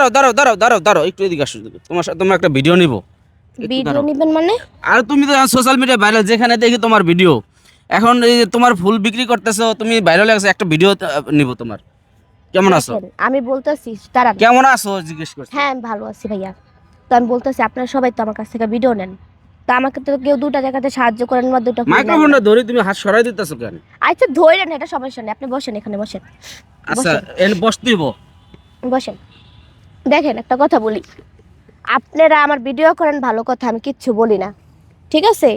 দাঁড়াও দাঁড়াও দাঁড়াও দাঁড়াও দাঁড়াও একটু এদিকে আসো তোমার সাথে তোমার একটা ভিডিও নিব। ভিডিও। নিবেন মানে? আর তুমি তো সোশ্যাল মিডিয়া ভাইরাল যেখানে দেখি তোমার ভিডিও এখন এই যে তোমার ফুল বিক্রি করতেছো তুমি ভাইরাল লাগছে একটা ভিডিও নিব তোমার। কেমন আছো? আমি বলতেছি দাঁড়ান। কেমন আছো? জিজ্ঞেস করছি। হ্যাঁ ভালো আছি ভাইয়া। তো আমি বলতেছি আপনারা সবাই তো আমার কাছ থেকে ভিডিও নেন। তো আমাকে তো কেউ দুটা জায়গাতে সাহায্য করেন বা দুটা। মাইক্রোফোনটা ধরে তুমি হাত সরাই দিতেছো কেন? আচ্ছা ধরে নেন এটা সমস্যা নেই। আপনি বসেন এখানে বসেন। আচ্ছা বসতেইব বসেন। দেখেন একটা কথা বলি। আপনারা আমার ভিডিও করেন ভালো কথা আমি কিচ্ছু বলি না। ঠিক আছে?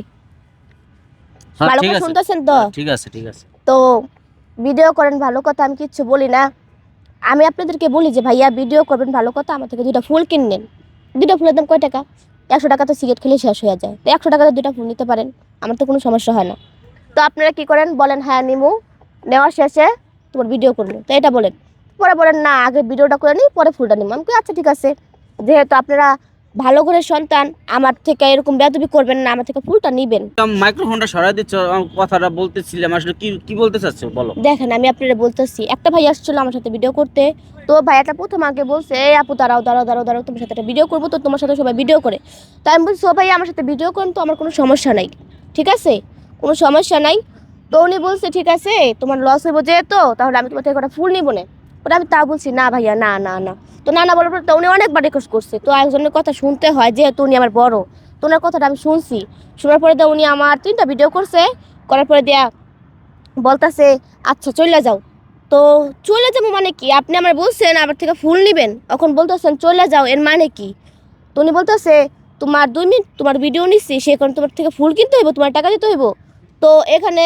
হ্যাঁ, ভালো করে শুনতেছেন তো? হ্যাঁ, ঠিক আছে ঠিক আছে। তো ভিডিও করেন ভালো কথা আমি কিচ্ছু বলি না। আমি আপনাদেরকে বলি যে ভাইয়া ভিডিও করবেন ভালো কথা আমার থেকে দুটা ফুল কিনেন দুটা ফুলের দাম কয় টাকা? একশো টাকা তো সিগারেট খেলে শেষ হয়ে যায়। তো একশো টাকা তো দুটা ফুল নিতে পারেন। আমার তো কোনো সমস্যা হয় না। তো আপনারা কি করেন? বলেন হ্যাঁ নিমু নেওয়ার শেষে তোমার ভিডিও করব তো এটা বলেন। পরে বলেন না আগে ভিডিওটা করে নিই পরে ফুলটা নিবো। আমি আচ্ছা ঠিক আছে। যেহেতু আপনারা ভালো করে সন্তান আমার থেকে এরকম বেদবি করবেন না আমার থেকে ফুলটা নিবেন। মাইক্রোফোনটা সরাই দিচ্ছ কথাটা বলতেছিলাম আসলে কি কি বলতে চাচ্ছো বলো? দেখেন আমি আপনারা বলতেছি একটা ভাই আসছিল আমার সাথে ভিডিও করতে তো ভাইয়াটা প্রথম আগে বলছে এই আপু দাঁড়াও দাঁড়াও দাঁড়াও দাঁড়াও তোমার সাথে একটা ভিডিও করব তো তোমার সাথে সবাই ভিডিও করে। তো আমি বলছি ও ভাই আমার সাথে ভিডিও করেন তো আমার কোনো সমস্যা নাই। ঠিক আছে? কোনো সমস্যা নাই। তো উনি বলছে ঠিক আছে তোমার লস হইব যেহেতু তাহলে আমি তোমার থেকে একটা ফুল নিবো না। ওটা আমি তা বলছি, না ভাইয়া, না না না। তো না না বলার পর তো উনি অনেকবার রিকোয়েস্ট করছে। তো একজনের কথা শুনতে হয়, যেহেতু উনি আমার বড়, তো ওনার কথাটা আমি শুনছি। শোনার পরে তো উনি আমার তিনটা ভিডিও করছে। করার পরে দেয়া বলতাছে আচ্ছা চলে যাও। তো চলে যাব মানে কি? আপনি আমার বলছেন আমার থেকে ফুল নেবেন? এখন বলতেছেন চলে যাও, এর মানে কি? তো উনি বলতেছে, তোমার দুই মিনিট তোমার ভিডিও নিচ্ছি সে কারণে তোমার থেকে ফুল কিনতে হইব, তোমার টাকা দিতে হইব। তো এখানে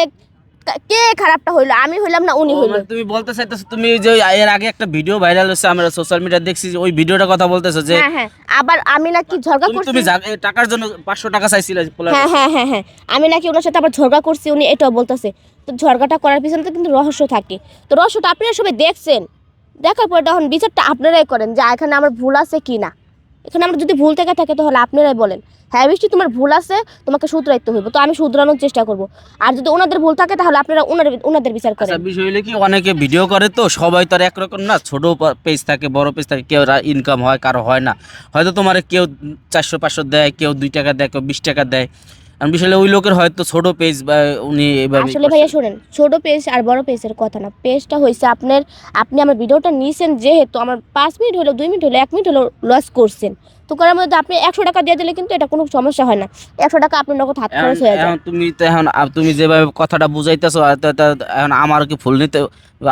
কা- খারাপটা হইল? আমি হইলাম না উনি হইল। মানে তুমি বলতে চাইতেছো তুমি যে এর আগে একটা ভিডিও ভাইরাল হচ্ছে আমরা সোশ্যাল মিডিয়া দেখছি ওই ভিডিওটা কথা বলতেছো যে হ্যাঁ হ্যাঁ আবার আমি নাকি ঝগড়া করছি। তুমি টাকার জন্য পাঁচশো টাকা চাইছিলে হ্যাঁ হ্যাঁ হ্যাঁ হ্যাঁ আমি নাকি ওনার সাথে আবার ঝগড়া করছি উনি এটাও বলতেছে। তো ঝগড়াটা করার পিছনে তো কিন্তু রহস্য থাকে। তো রহস্যটা আপনারা সবাই দেখছেন। দেখার পরে তখন বিচারটা আপনারাই করেন যে এখানে আমার ভুল আছে কি না এখানে আমার যদি ভুল থেকে থাকে তাহলে আপনারাই বলেন। হ্যাঁ বৃষ্টি, তোমার ভুল আছে, তোমাকে শুধরাইতে হইব। তো আমি শুধরানোর চেষ্টা করব। আর যদি ওনাদের ভুল থাকে তাহলে আপনারা ওনাদের ওনাদের বিচার করেন। আচ্ছা বিষয় হলো কি, অনেকে ভিডিও করে তো, সবাই তো আর একরকম না, ছোট পেজ থাকে, বড় পেজ থাকে, কেউ ইনকাম হয়, কারও হয় না। হয়তো তোমার কেউ চারশো, পাঁচশো দেয়, কেউ দুই টাকা দেয়, কেউ বিশ টাকা দেয়। আর বিষয় ওই লোকের হয়তো ছোট পেজ বা উনি এভাবে আসলে ভাইয়া শোনেন ছোট পেজ আর বড় পেজের কথা না। পেজটা হয়েছে আপনার আপনি আমার ভিডিওটা নিয়েছেন যেহেতু আমার পাঁচ মিনিট হলো দুই মিনিট হলো এক মিনিট হলো লস করছেন। তো করার মধ্যে আপনি একশো টাকা দিয়ে দিলে কিন্তু এটা কোনো সমস্যা হয় না। একশো টাকা আপনার নগদ হাত খরচ হয়ে যায়। তুমি তো এখন তুমি যেভাবে কথাটা বুঝাইতেছো এখন আমার কি ফুল নিতে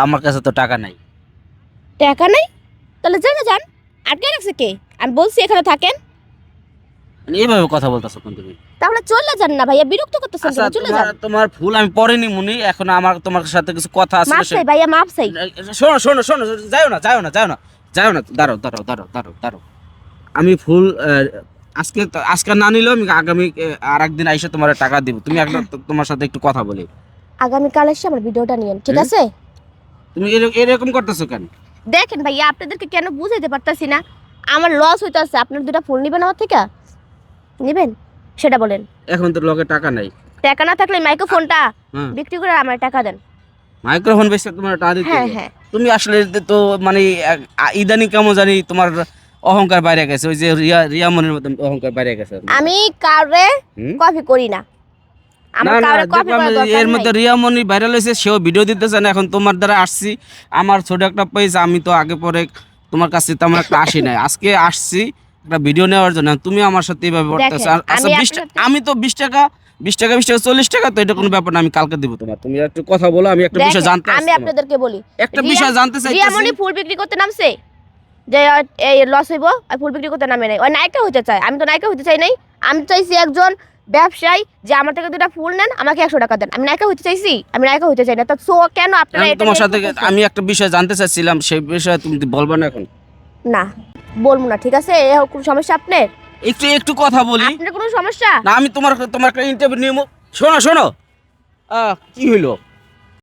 আমার কাছে তো টাকা নাই। টাকা নাই? তাহলে জেনে যান আটকে রাখছে কে? আমি বলছি এখানে থাকেন। মানে এইভাবে কথা বলতেছো কোন তুমি? তাহলে চলে যান না ভাইয়া বিরক্ত করতেছেন আচ্ছা কেন? চলে যান। তোমার ফুল আমি পরে নি মুনি এখন আমার তোমার সাথে কিছু কথা আছে মাপ চাই ভাইয়া মাপ চাই। শোনো শোনো শোনো যাও না যাও না যাও না যাও না দাঁড়াও দাঁড়াও দাঁড়াও দাঁড়াও দাঁড়াও। আমি ফুল আজকে আজকে না নিলেও আমি আগামী আর একদিন আইসে তোমার টাকা দিব। তুমি একটা তোমার সাথে একটু কথা বলি। আগামীকাল এসে আমার ভিডিওটা নিয়েন ঠিক আছে? তুমি এরকম এরকম করতেছো কেন? দেখেন ভাইয়া আপনাদেরকে কেন বুঝাইতে পারতাছি না? আমার লস হইতাছে আপনার দুটা ফুল নিবেন আমার থেকে? নিবেন? সেটা বলেন। এখন তো লগে টাকা নাই। টাকা না থাকলে মাইক্রোফোনটা হ্যাঁ। বিক্রি করে আমার টাকা দেন। মাইক্রোফোন বেশি তোমার টাকা দিতে হ্যাঁ হ্যাঁ। তুমি আসলে তো মানে ইদানিং কেমন জানি তোমার অহংকার বাইরে গেছে। ওই যে রিয়া রিয়া মনের মতন অহংকার বাইরে গেছে। আমি হুম? কফি করি না। আমার না না কাউরে কফি দেখলাম করার যে দরকার এর মধ্যে রিয়ামণি ভাইরাল হয়েছে সেও ভিডিও দিতেছে না। এখন তোমার দ্বারা আসছি। আমার ছোট একটা পেজ আমি তো আগে পরে তোমার কাছে তেমন একটা আসি নাই। আজকে আসছি একটা ভিডিও নেওয়ার জন্য তুমি আমার সাথে এইভাবে বলতেছো। আচ্ছা বিশ আমি তো বিশ টাকা বিশ টাকা বিশ টাকা চল্লিশ টাকা তো এটা কোনো ব্যাপার না আমি কালকে দিব তোমার। তুমি একটু কথা বলো আমি একটা বিষয় জানতে আমি আপনাদেরকে বলি। একটা বিষয় জানতে চাইতেছি। রিয়ামণি ফুল বিক্রি করতে নামছে। যে এই লস হইব আর ফুল বিক্রি করতে নামে নাই। ওই নায়িকা হতে চায়। আমি তো নায়িকা হতে চাই নাই। আমি চাইছি একজন ব্যবসায়ী যে আমার থেকে দুটা ফুল নেন আমাকে একশো টাকা দেন। আমি নায়িকা হতে চাইছি? আমি নায়িকা হতে চাই না। তো সো কেন আপনারা তোমার সাথে আমি একটা বিষয় জানতে চাইছিলাম সেই বিষয়ে তুমি বলবে না এখন। না বলব না ঠিক আছে? এ কোনো সমস্যা আপনার? একটু একটু কথা বলি। আপনার কোনো সমস্যা? না আমি তোমার তোমার ইন্টারভিউ নিয়ে শোনো শোনো। কি হইল?